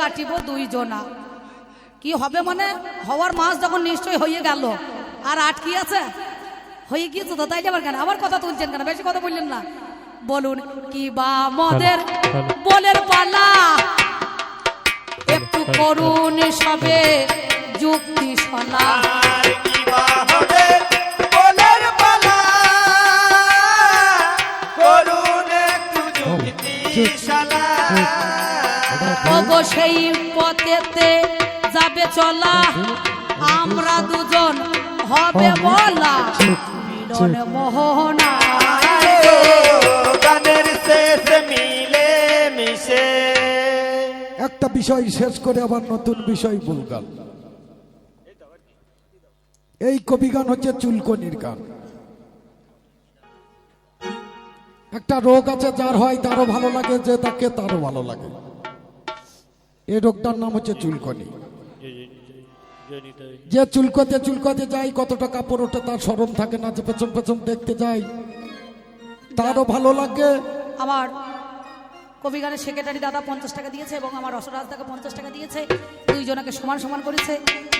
কাটিব দুইজনা। কি হবে মানে? হওয়ার মাস যখন নিশ্চয় হয়ে গেল। আর আটকি আছে? হয়ে গিয়েছে তো তাই আবার কেন? আবার কথা তুলছেন কেন? বেশি কথা বললেন না। বলুন কি বা মদের বলের পালা? একটু করুন সবে যুক্তি শোনা। আর কি বা হবে বলার পালা? করুন একটু যুক্তি ওগো সেই পথেতে যাবে চলা। আমরা দুজন হবে বলা। মিলন মোহনা। একটা বিষয় শেষ করে আবার নতুন বিষয় বলগান এই কবি গান হচ্ছে চুলকনির গান। একটা রোগ আছে যার হয় তারও ভালো লাগে, যে তাকে তারও ভালো লাগে। এই রোগটার নাম হচ্ছে চুলকনি। যে চুলকতে চুলকতে যাই কতটা কাপড় ওঠে তার স্মরণ থাকে না যে পেছন পেছন দেখতে যাই তারও ভালো লাগে। আমার কবি গানের সেক্রেটারি দাদা পঞ্চাশ টাকা দিয়েছে এবং আমার রসরাজ দাকে পঞ্চাশ টাকা দিয়েছে। দুইজনকে সমান সমান করেছে।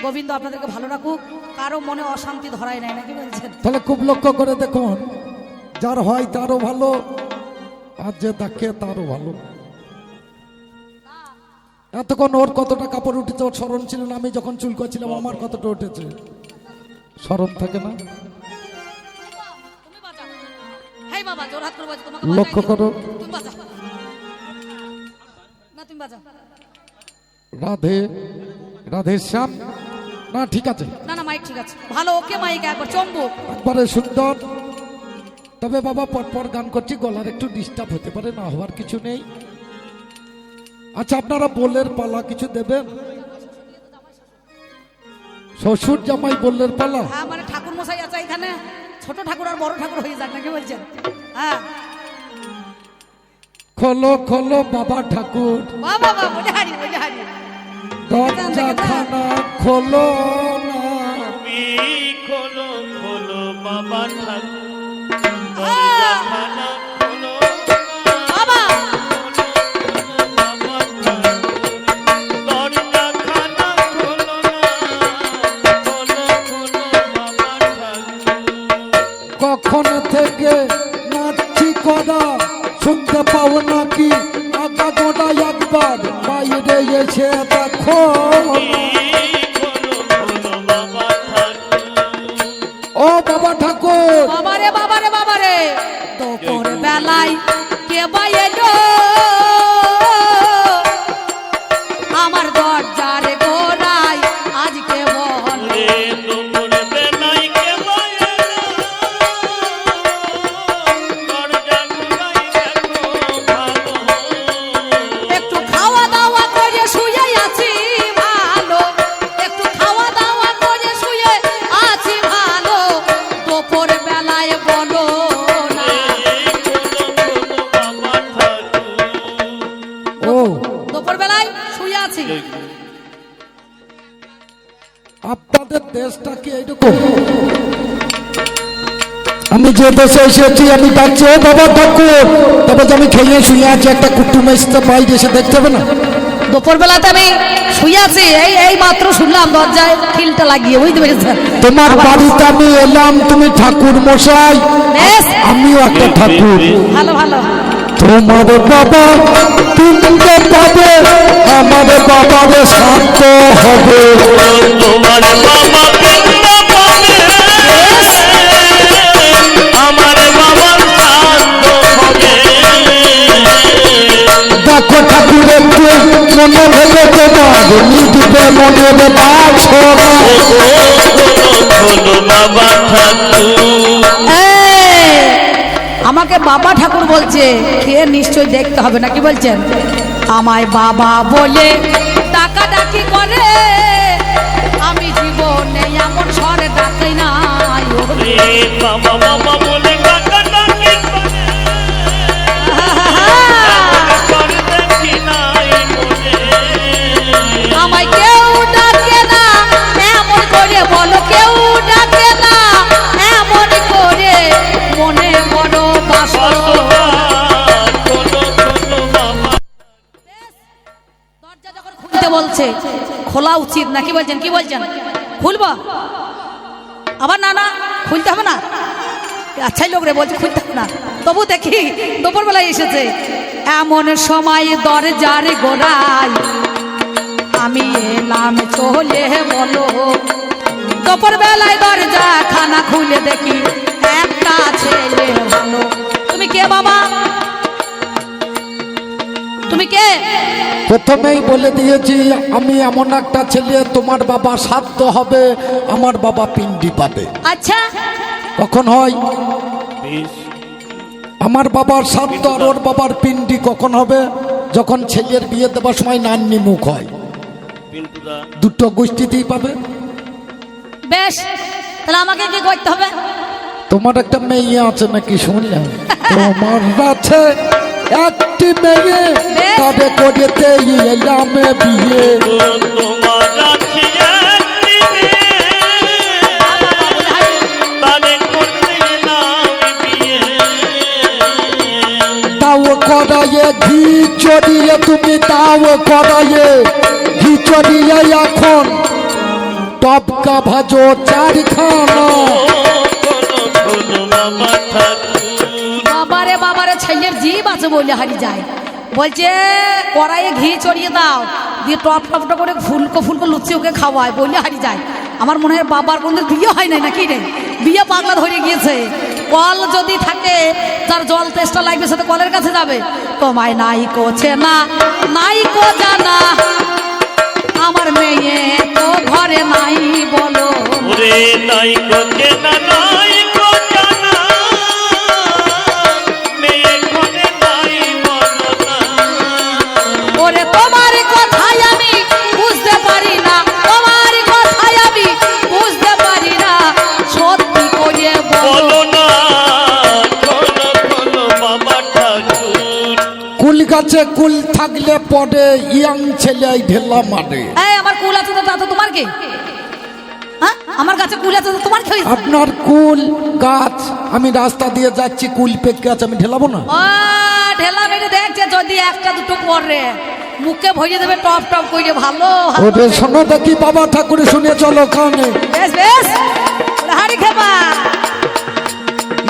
গোবিন্দ আপনাদেরকে ভালো রাখুক। কারও মনে অশান্তি ধরায় নাই নাকি বলছেন? তাহলে খুব লক্ষ্য করে দেখুন যার হয় তারও ভালো আর যে দেখে তারও ভালো। এতক্ষণ ওর কতটা কাপড় উঠেছে ওর স্মরণ ছিল না আমি যখন চুল করছিলাম আমার কতটা উঠেছে? স্মরণ থাকে না? লক্ষ্য করো। রাধে রাধে শ্যাম। না ঠিক আছে। না না মাইক ঠিক আছে। ভালো ওকে মাইক একবার চম্বুক একবারে সুন্দর। তবে বাবা পরপর গান করছি গলার একটু ডিস্টার্ব হতে পারে না হওয়ার কিছু নেই। আচ্ছা আপনারা বললের পালা কিছু দেবেন? শ্বশুর জামাই বললের পালা? হ্যাঁ মানে ঠাকুর মশাই আছে এখানে। ছোট ঠাকুর আর বড় ঠাকুর হয়ে যাক নাকি বলছেন? হ্যাঁ। খোলো খোলো বাবা ঠাকুর। বাবা বাবা হারি দরজা খানা খোলো না। খোলো খোলো বাবা ঠাকুর। আমি যে দেশে এসেছি আমি ডাকছি ও বাবা ঠাকুর তবে আমি খেয়ে শুয়ে আছি একটা কুটুম এসে বাইরে এসে দেখতে হবে না? দুপুর বেলাতে আমি শুয়ে আছি এই এই মাত্র শুনলাম দরজায় খিলটা লাগিয়ে বুঝতে পেরেছেন? তোমার বাড়িতে আমি এলাম তুমি ঠাকুর মশাই আমিও একটা ঠাকুর। ভালো ভালো। তোমার বাবা তিনটে পাবে আমার বাবার শান্ত হবে। তোমার বাবা মনে তোমার এই, আমাকে বাবা ঠাকুর বলছে খেয়ে নিশ্চয় দেখতে হবে না কি বলছেন? আমায় বাবা বলে টাকা ডাকি করে। আমি জীবনে এমন স্বরে ডাকাই বাবা বাবা খোলা উচিত না, কি বলছেন কি বলছেন? খুলব? আবার না না, খুলতে হবে না? আচ্ছাই লোক রে বলছে, খুলতে হবে না। তবু দেখি দুপুর বেলায় এসেছে। এমন সময় দরজার গোড়ায় আমি এলাম, চলে বলো। দুপুর বেলায় দরজা খানা খুলে দেখি, একটা ছেলে ভালো তুমি কে বাবা? তুমি কে? প্রথমেই বলে দিয়েছি আমি এমন একটা ছেলে তোমার বাবা সাধ্য হবে আমার বাবা পিন্ডি পাবে। আচ্ছা। কখন হয়? আমার বাবার সাধ্য আর ওর বাবার পিন্ডি কখন হবে? যখন ছেলের বিয়ে দেওয়ার সময় নান্নি মুখ হয়। দুটো গোষ্ঠীতেই পাবে। বেশ তাহলে আমাকে কি করতে হবে? তোমার একটা মেয়ে আছে নাকি শুনলাম? তোমার আছে। একটি মেয়ে তবে করেতে এলাম বিয়ে। তাও করায়ে ঘি চড়িয়ে তুমি তাও করায়ে ঘি চড়িয়ে এখন। টপকা ভাজো চারখানা। বলে হারি যায়। বলছে, কড়াইয়ে ঘি চড়িয়ে দাও। দিয়ে টপ টপ টপ করে ফুলকো ফুলকো লুচি ওকে খাওয়ায়। বলে হারি যায়। আমার মনে হয় বাবার কোনো বিয়ে হয় নাই নাকি রে? বিয়ে পাগলা ধরে গিয়েছে। কল যদি থাকে, তার জল তেষ্টা লাগবে সাথে কলের কাছে যাবে। তোমায় নাই কোছে না, নাই কো জানা। আমার মেয়ে তো ঘরে নাই বলো। নাই গো চেনা কুল কুল থাকলে পরে ইয়াং ছেলে ঢেলা মারে। এই আমার কুল আছে তো তা তোমার কি? হ্যাঁ? আমার কাছে কুল আছে তো তোমার কি আপনার কুল গাছ আমি রাস্তা দিয়ে যাচ্ছি কুল পেকে আছে আমি ঢেলাবো না? ও ঢেলা মেরে দেখছে যদি একটা দুটো পরে মুখে ভরিয়ে দেবে টপ টপ করে ভালো ওরে শোনো দেখি বাবা ঠাকুরে শুনে চলো কানে বেশ বেশ হাড়ি খেবা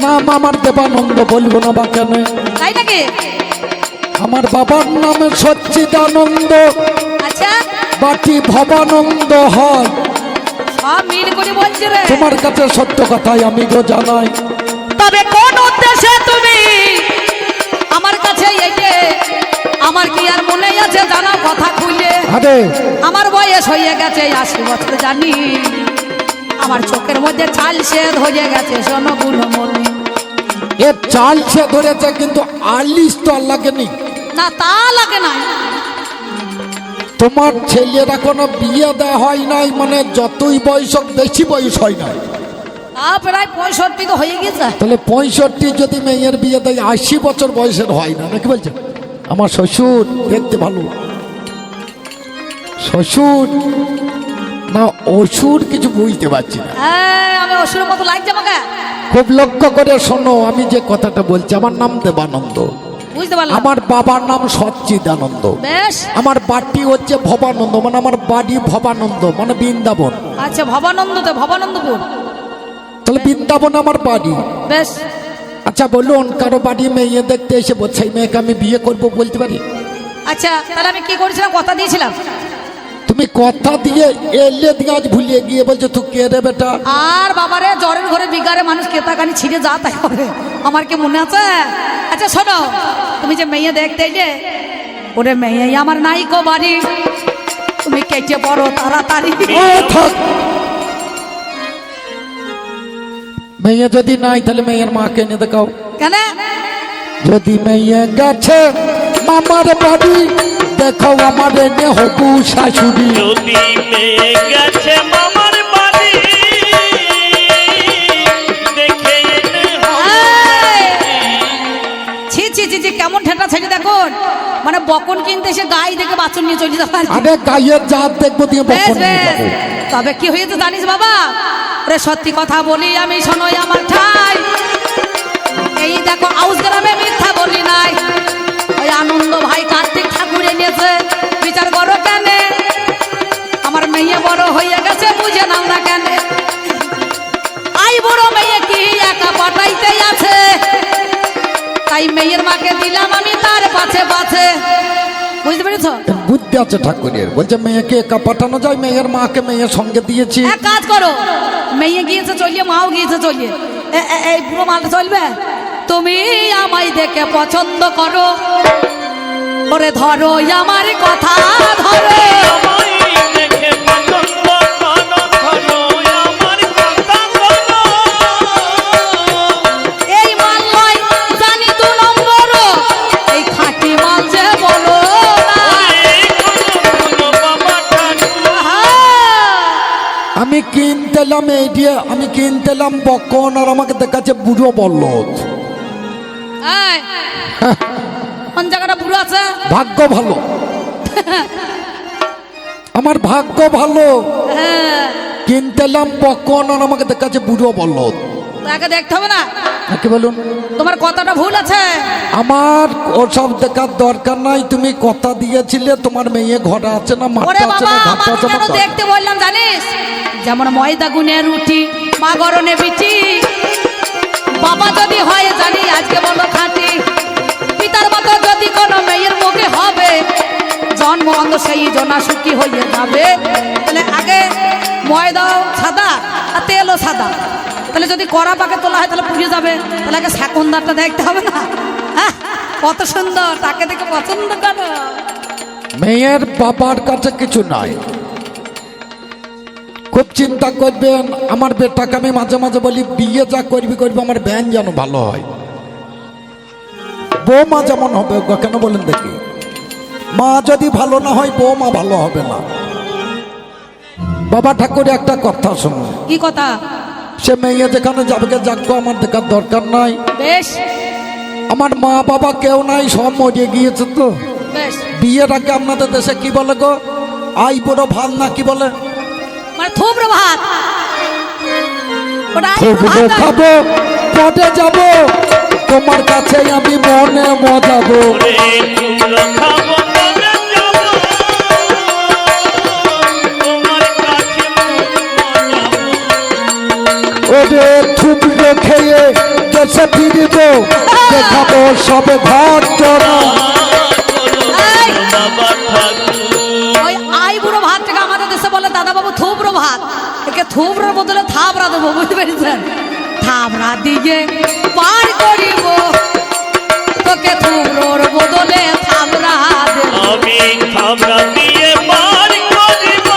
নাম আমার দেবানন্দ বলব না বা কেন? তাই নাকি? আমার বাবার নামে সচ্চিদানন্দ। আচ্ছা। বাটি ভবানন্দ হয়। করে তোমার কাছে সত্য কথাই আমি গো জানাই। তবে কোন উদ্দেশ্যে তুমি আমার কাছে আমার কি আর মনে আছে জানা কথা খুলে আরে। আমার বয়স হয়ে গেছে আশি বছর জানি। আমার চোখের মধ্যে চাল সে হয়ে গেছে শোনো গুলো মনে। এ চাল সে ধরেছে কিন্তু আলিশ তো আর লাগেনি। না তা লাগে না। তোমার ছেলেরা কোনো বিয়ে দেওয়া হয় নাই মানে যতই বয়স হোক বেশি বয়স হয় নাই। প্রায় পঁয়ষট্টি তো হয়ে গেছে। তাহলে পঁয়ষট্টি যদি মেয়ের বিয়ে দেয় আশি বছর বয়সের হয় না নাকি বলছে? আমার শ্বশুর দেখতে ভালো। শ্বশুর না অসুর কিছু বুঝতে পারছি না। আমি অসুরের মতো লাগছে আমাকে। খুব লক্ষ্য করে শোনো আমি যে কথাটা বলছি আমার নাম দেবানন্দ। বুঝতে পারলাম। আমার বাবার নাম সচ্চিদানন্দ। বেশ। আমার বাড়ি হচ্ছে ভবানন্দ মানে আমার বাড়ি ভবানন্দ মানে বৃন্দাবন। আচ্ছা ভবানন্দতে ভবানন্দপুর। তাহলে বৃন্দাবন আমার বাড়ি। বেশ। আচ্ছা বলুন কারও বাড়ি মেয়ে দেখতে এসে বলছে মেয়েকে আমি বিয়ে করব বলতে পারি? আচ্ছা তাহলে আমি কি করেছিলাম? কথা দিয়েছিলাম। তুমি কথা দিয়ে এলে দিয়ে আজ ভুলিয়ে গিয়ে বলছো তুই কে রে বেটা? আর বাবারে জ্বরের ঘরে বিগারে মানুষ কেতাকানি ছিঁড়ে যা তাই হবে আমার কি মনে আছে? আচ্ছা শোনো তুমি যে মেয়ে দেখতে যে ওরে মেয়ে আমার নাই কো বাড়ি। তুমি কেটে পড়ো তাড়াতাড়ি। মেয়ে যদি নাই তাহলে মেয়ের মাকে এনে দেখাও। কেন? যদি মেয়ে গেছে মামার বাড়ি। দেখো আমার এনে হবু শাশুড়ি। যদি গেছে মামার বাড়ি দেখে ছি ছি ছি ছি কেমন ঠেটা ছেড়ে দেখুন মানে বকন কিনতে এসে গাই দেখে বাছুর নিয়ে চলে যাবে আর কি। আরে গায়ের জাত দেখব দিয়ে বকন নিয়ে তবে কি হয়েছে জানিস বাবা? রে সত্যি কথা বলি আমি শোনোই আমার ঠাই। এই দেখো আউস গ্রামে মিথ্যা বলি নাই। আনন্দ ভাই কার্তিক ঠাকুর এনেছে বিচার করো কেন? আমার মেয়ে বড় হয়ে গেছে বুঝে নাও না কেন? আই বড় মেয়ে কি একা পাঠাইতে আছে? তাই মেয়ের মাকে দিলাম আমি তার পাছে পাছে। বুঝতে পেরেছ? বুদ্ধি আছে ঠাকুরের। বলছে মেয়েকে একা পাঠানো যায় মেয়ের মাকে মেয়ের সঙ্গে দিয়েছি। এক কাজ করো মেয়ে গিয়েছে চলিয়ে মাও গিয়েছে চলিয়ে। এই পুরো মালটা চলবে? তুমি আমায় দেখে পছন্দ করো। ওরে ধরো আমার কথা ধরো! আমি কিনতেলাম এই দিয়ে, আমি কিনতেলাম বকন, আর আমাকে দেখাচ্ছে বুড়ো বলদ। কোন জায়গাটা বুড়ো আছে? ভাগ্য ভালো। আমার ভাগ্য ভালো। হ্যাঁ কিনতেলাম বকন আর আমাকে দেখাচ্ছে বুড়ো বলদ। তাকে দেখতে হবে না? কি বলুন। তোমার কথাটা ভুল আছে। আমার ওসব দেখার দরকার নাই। তুমি কথা দিয়েছিলে তোমার মেয়ে ঘরে আছে না মাঠে আছে না ঘাটে আছে না। দেখতে বললাম জানিস? যেমন ময়দা গুনে রুটি মা গরনে বিটি। বাবা যদি হয় জানি আজকে বলো খাটি। পিতার মতো যদি কোনো মেয়ের মুখে হবে জন্ম অন্ধ সেই জনা সুখী হয়ে যাবে। তাহলে আগে ময়দাও সাদা আর তেলও সাদা। তাহলে যদি কড়া পাকে তোলা হয় তাহলে পুড়ে যাবে। তাহলে আগে শাকুন্দারটা দেখতে হবে না। হ্যাঁ, কত সুন্দর তাকে দেখে পছন্দ করো। মেয়ের বাবার কাছে কিছু নাই। খুব চিন্তা করবেন আমার বেটাকে আমি মাঝে মাঝে বলি বিয়ে যা করবি করবি আমার ব্যান যেন ভালো হয়। বৌমা যেমন হবে গো, কেন বলেন দেখি? মা যদি ভালো না হয় বৌমা ভালো হবে না। বাবা ঠাকুর একটা কথা শুনুন। কি কথা? সে মেয়ে যেখানে যাবে যাক আমার দেখার দরকার নাই। বেশ। আমার মা বাবা কেউ নাই সব মরে গিয়েছে তো। বিয়ের আগে আপনাদের দেশে কি বলে গো? আই বড় ভালো না কি বলে? মানে থুবড়ো ভাত খুব পটে যাব তোমার কাছে আমি মনে মজাবো খাব। ওরে থুবড়ে খেয়ে দেশে ফিরিব দেখাবো সবে ঘর চড়া থুবড়োর বদলে থাবড়া দেবো বুঝতে পেরেছেন থাবড়া দিয়ে পার করিব তোকে থুবড়োর বদলে থাবড়া দেব আমি খাবরা দিয়ে পার করিব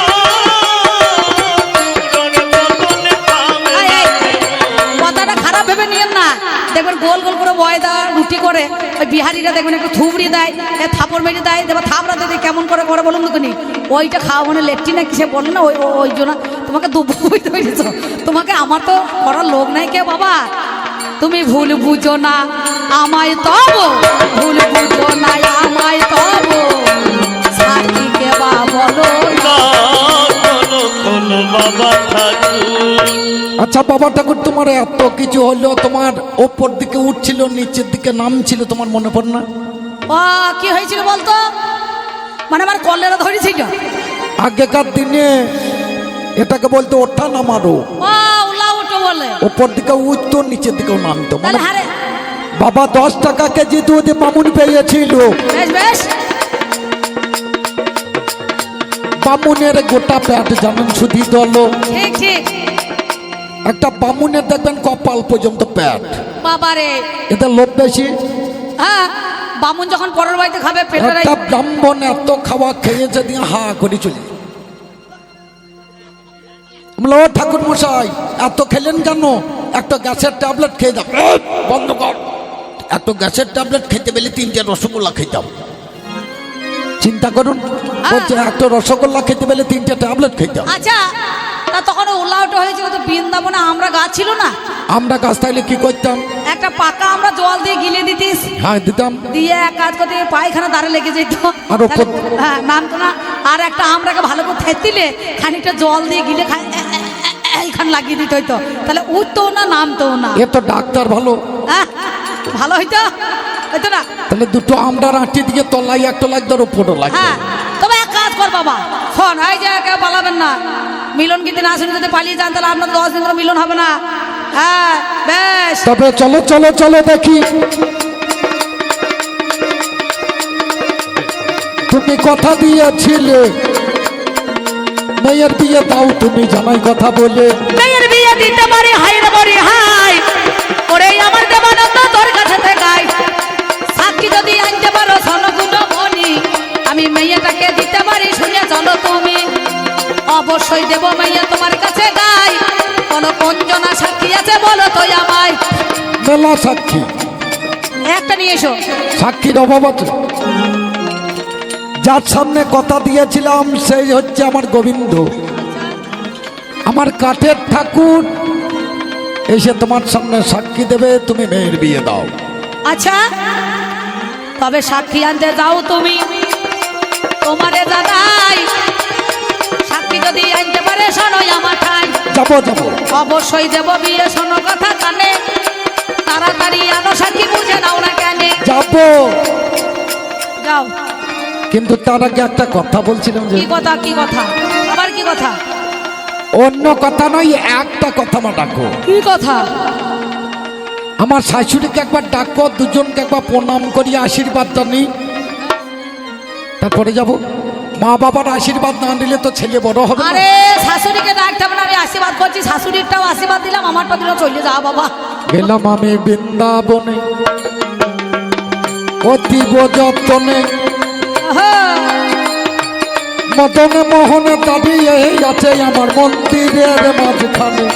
কথাটা খারাপ ভেবে নিয়েন না দেখবেন গোল গোল করে ময়দা রুটি করে ওই বিহারিরা দেখবেন একটু থুবড়ি দেয় এ থাপড় মেরে দেয় দেবে থাপড়া দিদি কেমন করে করে বলুন দুখানি ওইটা খাওয়া মানে লেট্টি না কিসে বলল না ওই- ওই জন্য তোমাকে দুবো বুঝতে পেরেছ তোমাকে আমার তো করার লোক নাই কে বাবা? তুমি ভুল বুঝো না আমায় তব ভুল বুঝো না আমায় তব। বা বলো আচ্ছা বাবা ঠাকুর তোমার এত কিছু হলো তোমার ওপর দিকে উঠছিল নিচের দিকে নামছিল তোমার মনে পড়ে না? ও কি হয়েছিল বলতো? মানে আমার কলেরা ধরেছিল। আগেকার দিনে এটাকে বলতো ওঠা নামারো। ওপর দিকে উঠতো নিচের দিকেও নামতো মানে বাবা দশ টাকা কেজি দুধ বামুন পেয়েছিল। বামুনের গোটা প্যাট জানেন শুধু দল একটা বামুনের দেখবেন কপাল পর্যন্ত প্যাট বাবারে। এদের লোভ বেশি। হ্যাঁ বামুন যখন পরের বাড়িতে খাবে পেটের একটা ব্রাহ্মণ এত খাওয়া খেয়েছে দিয়ে হা করে চলে ও ঠাকুর মশাই এত খেলেন কেন? একটা গ্যাসের ট্যাবলেট খেয়ে যাবে বন্ধ কর। এত গ্যাসের ট্যাবলেট খেতে পেলে তিনটে রসগোল্লা খেতাম চিন্তা করুন বলছে এত রসগোল্লা খেতে পেলে তিনটে ট্যাবলেট খেতাম আচ্ছা তা তখন উল্লাউটা হয়েছিল তো বৃন্দাবনে আমরা গাছ ছিল না। আমরা গাছ থাকলে কি করতাম? একটা পাকা আমরা জল দিয়ে গিলে দিতিস। হ্যাঁ দিতাম। দিয়ে এক কাজ করতে পায়খানা দাঁড়ে লেগে যেত। আর হ্যাঁ নামতো না। আর একটা আমরাকে ভালো করে থেতিলে খানিকটা জল দিয়ে গিলে খা- এ- এ- এ- এইখান লাগিয়ে দিতে হইতো। তাহলে উঠতো না নামতো না। এ তো ডাক্তার ভালো? ভালো হইতো? হইতো না? তাহলে দুটো আমরা আঁটি দিয়ে তলাই একটা লাগতো আর উপরও লাগতো হ্যাঁ তবে এক কাজ কর বাবা। শোন এই যে কেউ পালাবেন না। মিলন কিন্তু না শুনে যদি পালিয়ে যান তাহলে আপনার দশ দিন মিলন হবে না। হ্যাঁ বেশ। তবে চলো চলো চলো দেখি। তুমি কথা দিয়েছিলে। মেয়ের বিয়ে দাও তুমি জানাই কথা বলে। মেয়ের বিয়ে দিতে পারি হাই রে বরি হাই ওরে আমার দেবানন্দ তোর কাছে থেকাই সাক্ষী যদি আনতে পারো সনগুলো মনি আমি মেয়েটাকে দিতে পারি শুনে চলো তুমি। অবশ্যই দেব মেয়ে তোমার কাছে গাই। কোন কঞ্জনা সাক্ষী আছে বলো তো আমায়। মেলা সাক্ষী। একটা নিয়ে এসো। সাক্ষীর অভাব আছে। যার সামনে কথা দিয়েছিলাম সেই হচ্ছে আমার গোবিন্দ। আমার কাঠের ঠাকুর এসে তোমার সামনে সাক্ষী দেবে তুমি মেয়ের বিয়ে দাও। আচ্ছা তবে সাক্ষী আনতে যাও তুমি। তোমারে জানাই সাক্ষী যদি আনতে পারে শোনোই আমার ঠাই। যাব যাব। অবশ্যই দেব বিয়ে শোনো কথা কানে। তাড়াতাড়ি আনো সাক্ষী বুঝে নাও না কেন। যাব। যাও। কিন্তু তার আগে একটা কথা বলছিলাম যে কি কথা কি কথা? আবার কি কথা? অন্য কথা নয় একটা কথা আমার ডাকো। কি কথা? আমার শাশুড়িকে একবার ডাকো দুজনকে একবার প্রণাম করি আশীর্বাদটা নিই তারপরে যাব। মা বাবার আশীর্বাদ না নিলে তো ছেলে বড় হবে। আরে শাশুড়িকে ডাকতে হবে না আমি আশীর্বাদ করছি। শাশুড়িরটাও আশীর্বাদ দিলাম আমারটা দিলে চলে যাও বাবা। গেলাম আমি বৃন্দাবনে। অতীব যত্নে। মদনে মোহনে দাঁড়িয়ে আছে আমার মন্দিরের মাঝখানে।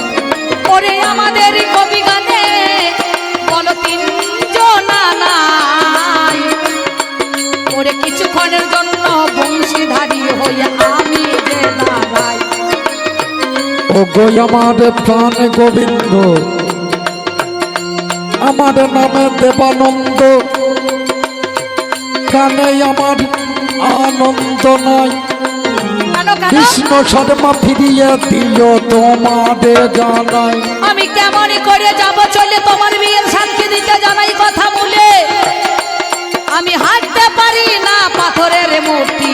ওরে আমাদের কবি গানে বলো তিনজন নাই ওরে কিছুক্ষণের জন্য বংশীধারী হয়ে আমি ও গো আমার প্রাণ গোবিন্দ আমার নামে দেবানন্দ। কানে আমার আনন্দ নয় কৃষ্ণ শর্মা ফিরিয়ে দিও তোমাদের জানাই। আমি কেমন করে যাব চলে তোমার বিয়ের সাক্ষী দিতে জানাই কথা বলে। আমি হাঁটতে পারি না পাথরের মূর্তি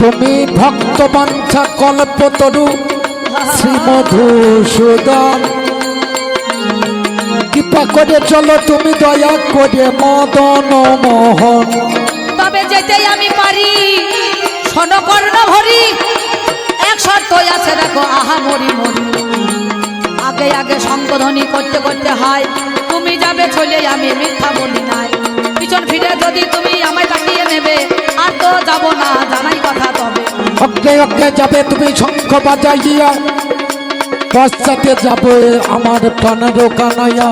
তুমি ভক্ত বাঞ্ছা কল্পতরু শ্রী মধুসূদন কৃপা করে চলো তুমি দয়া করে মদন মোহন। তবে যেতেই আমি পারি শোনো কর্ণ ভরি। এক শর্ত আছে দেখো আহা মরি মরি। আগে আগে সংবোধনী করতে করতে হয় তুমি যাবে চলে আমি মিথ্যা বলি নাই। পিছন ফিরে যদি তুমি আমায় তাকিয়ে নেবে আর তো যাব না জানাই কথা তবে। অজ্ঞে অজ্ঞে যাবে তুমি শঙ্খ বাজাইয়া। পশ্চাতে যাবে আমার প্রাণের কানাইয়া।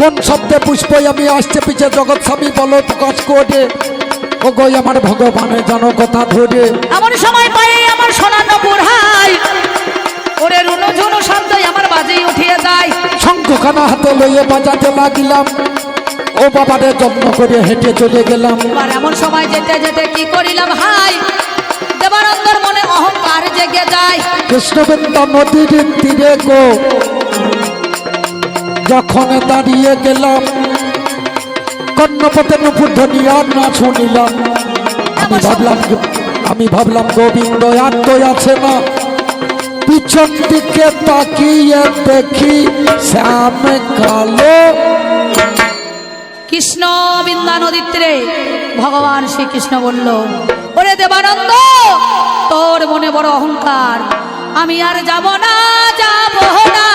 কোন শব্দে পুষ্প আমি আসছে পিছে জগৎ স্বামী বলো প্রকাশ করে। ও গো আমার ভগবানের জানো কথা ধরে। এমন সময় পাই আমার সোনানো বুড়াই ওরে রুনু ঝুনু শব্দ আমার বাজেই উঠিয়ে যায়। শঙ্খখানা হাতে লইয়ে বাজাতে লাগিলাম। ও বাবারে যত্ন করে হেঁটে চলে গেলাম। এমন সময় যেতে যেতে কি করিলাম হাই? অহংকার জেগে যায়। কৃষ্ণবৃন্দা নদীর তীরে গো। যখন দাঁড়িয়ে গেলাম কর্ণপথে নুপুর ধ্বনি আর না শুনিলাম। আমি ভাবলাম আমি ভাবলাম গোবিন্দ আর তো আছে না। পিছন দিকে তাকিয়ে দেখি শ্যাম কালো। কৃষ্ণ বিন্দা নদীর তীরে ভগবান শ্রীকৃষ্ণ বলল ওরে দেবানন্দ তোর মনে বড় অহংকার। আমি আর যাব না যাব না।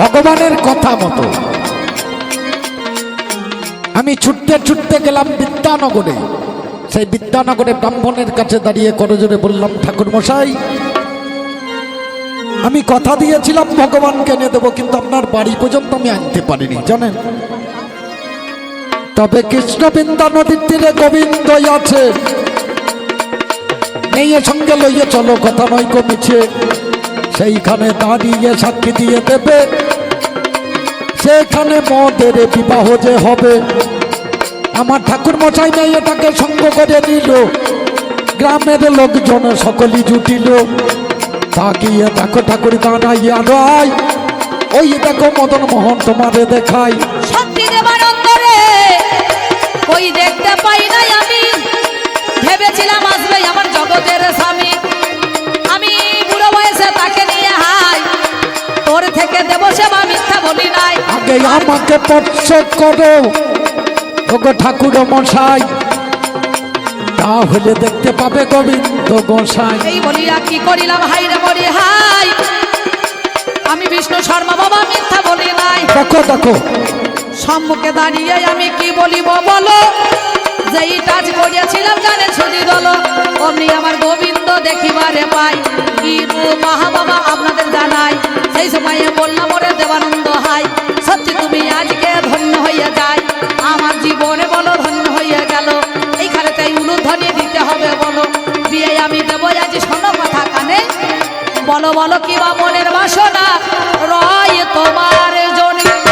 ভগবানের কথা মতো। আমি ছুটতে ছুটতে গেলাম বিদ্যানগরে। সেই বিদ্যানগরে ব্রাহ্মণের কাছে দাঁড়িয়ে করজোরে বললাম ঠাকুর মশাই আমি কথা দিয়েছিলাম ভগবানকে এনে দেবো, কিন্তু আপনার বাড়ি পর্যন্ত আমি আনতে পারিনি, জানেন? তবে কৃষ্ণবিন্দা নদীর তীরে গোবিন্দ আছে। মেয়ে সঙ্গে লইয়ে চলো, কথা নয় কমিছে সেইখানে দাঁড়িয়ে সাক্ষী দিয়ে দেবে সেখানে মদের বিবাহ যে হবে। আমার ঠাকুর মশাই মেয়েটাকে সঙ্গ করে নিল গ্রামের লোকজন সকলই জুটিল। তাকিয়ে দেখো ঠাকুর দাঁড়াইয়া রয় ওই দেখো মদন মোহন তোমারে দেখাই। কই দেখতে পাই নাই আমি। ভেবেছিলাম আসবে আমার জগতের থেকে দেব সেবা মিথ্যা বলি নাই। আগে আমাকে স্পর্শ করো। ওগো ঠাকুর মশাই তাহলে দেখতে পাবে গোবিন্দ গোসাই। এই বলিয়া কি করিলাম? হাই রে বলি হাই আমি বিষ্ণু শর্মা বাবা মিথ্যা বলি নাই। দেখো দেখো। সম্মুখে দাঁড়িয়ে আমি কি বলিব বলো? যেই টাচ করিয়াছিলাম, জানে ছুটি দল অমনি আমার গোবিন্দ দেখিবারে পাই। কি মহা বাবা আপনাদের জানাই। সেই সময়ে বললাম, ওরে দেবানন্দ হাই, সত্যি তুমি আজকে ধন্য হইয়া যাই। আমার জীবনে বলো, ধন্য হইয়া গেল। এইখানে তাই উলুধ্বনি দিতে হবে, বলো। বিয়ে আমি দেবো, আজ শোনো কথা কানে। বলো বলো কি বা মনের বাসনা? রয় তোমার জন্য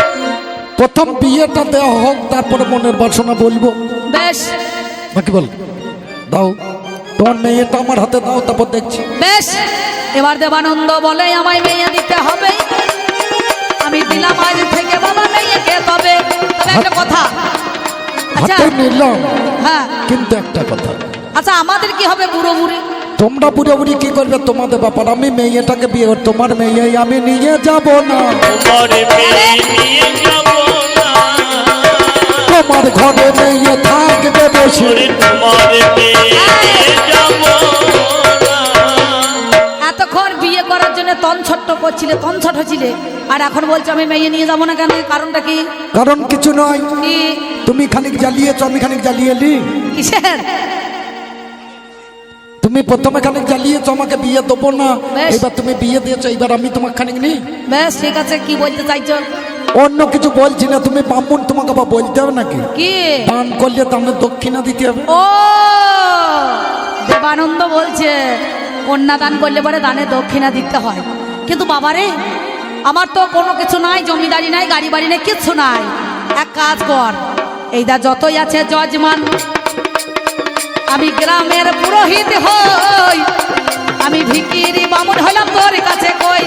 প্রথম বিয়েটা দেওয়া হোক তারপরে মনের বাসনা বলব। বেশ নাকি বল? দাও। তোমার মেয়েটা আমার হাতে দাও তারপর দেখছি। বেশ এবার দেবানন্দ বলে আমায় মেয়ে দিতে হবে। আমি দিলাম আজ থেকে বাবা মেয়েকে তবে। তবে একটা কথা। আচ্ছা। হাতে নিলাম। হ্যাঁ। কিন্তু একটা কথা। আচ্ছা আমাদের কি হবে বুড়ো বুড়ি? তোমরা বুড়ে বুড়ি কি করবে? তোমাদের ব্যাপার আমি মেয়েটাকে বিয়ে তোমার মেয়ে আমি নিয়ে যাব না। তোমার মেয়ে নিয়ে যাব। না তোমার ঘরে মেয়ে থাকবে বসে তোমার মেয়ে নিয়ে যাব না। এতক্ষণ বিয়ে করার জন্য তন করছিলে তন হচ্ছিলে। আর এখন বলছো আমি মেয়ে নিয়ে যাব না কেন? কারণটা কি? কারণ কিছু নয়। তুমি খানিক জ্বালিয়েছ আমি খানিক জ্বালিয়ে নি কিসের? তুমি প্রথমে খানিক জ্বালিয়েছ আমাকে বিয়ে দেবো না। বেশ। এবার তুমি বিয়ে দিয়েছ এবার আমি তোমাকে খানিক নি বেশ ঠিক আছে কি বলতে চাইছো? অন্য কিছু বলছি না তুমি ব্রাহ্মণ তোমাকে বা বলতে হবে নাকি? কি? দান করলে তাহলে দক্ষিণা দিতে হবে। ও দেবানন্দ বলছে কন্যা দান করলে পরে দানে দক্ষিণা দিতে হয়। কিন্তু বাবারে আমার তো কোনো কিছু নাই জমিদারি নাই গাড়ি বাড়ি নাই কিচ্ছু নাই। এক কাজ কর এইটা যতই আছে যজমান। আমি গ্রামের পুরোহিত হই আমি ভিকিরি বামুন হলাম তোর কাছে কই।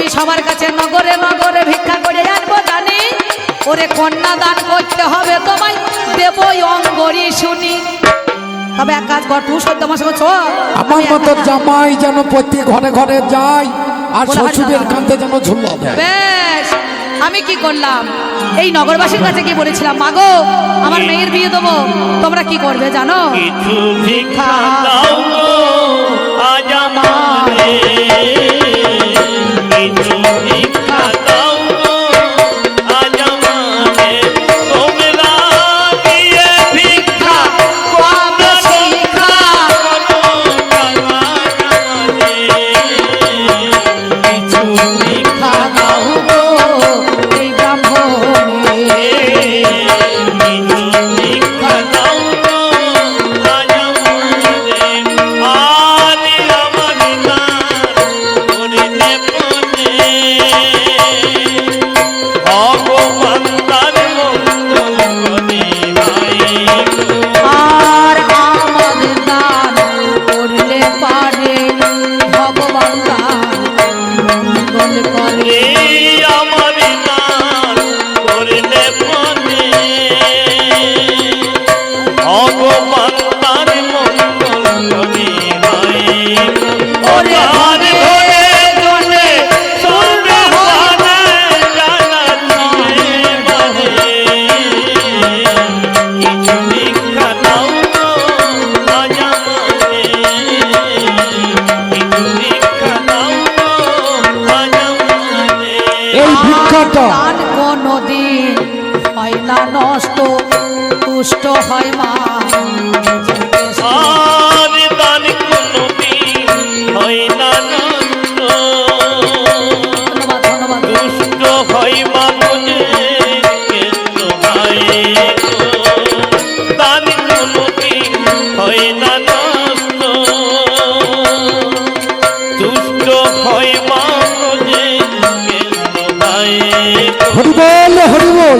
আমি সবার কাছে নগরে নগরে ভিক্ষা করে আনব জানি। ওরে কন্যা দান করতে হবে তোমায় দেবই অঙ্গরি শুনি। তবে এক কাজ কর তুই সদ্য মাসে আমার মতো জামাই যেন প্রতি ঘরে ঘরে যায় আর শ্বশুরের। কাঁধে যেন ঝুলা দেয়। বেশ আমি কি করলাম? এই নগরবাসীর কাছে কি বলেছিলাম? মাগো আমার মেয়ের বিয়ে দেবো। তোমরা কি করবে জানো? কিছু ভিক্ষা দাও আজ আমারে। কিছু ভিক্ষা অনন্ত কোনদিন হয় না নষ্ট হয় মা। হরিবল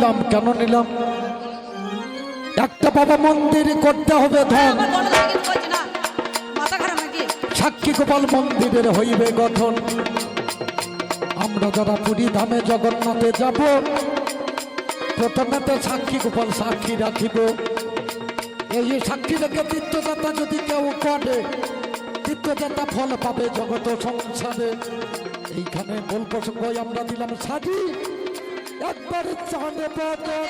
নিলাম কেন নিলাম? একটা বাবা মন্দির করতে হবে ধন। সাক্ষী গোপাল মন্দিরের হইবে গঠন। আমরা যারা পুরী ধামে জগন্নাথে যাব প্রথমে তো সাক্ষী গোপাল সাক্ষী রাখিব। এই সাক্ষী রেখে তীর্থযাত্রা যদি কেউ করে তীর্থযাত্রা ফল পাবে জগত সংসারে। এইখানে গল্প আমরা দিলাম সারি একবার চাঁদ বদনে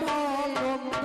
মানন্দ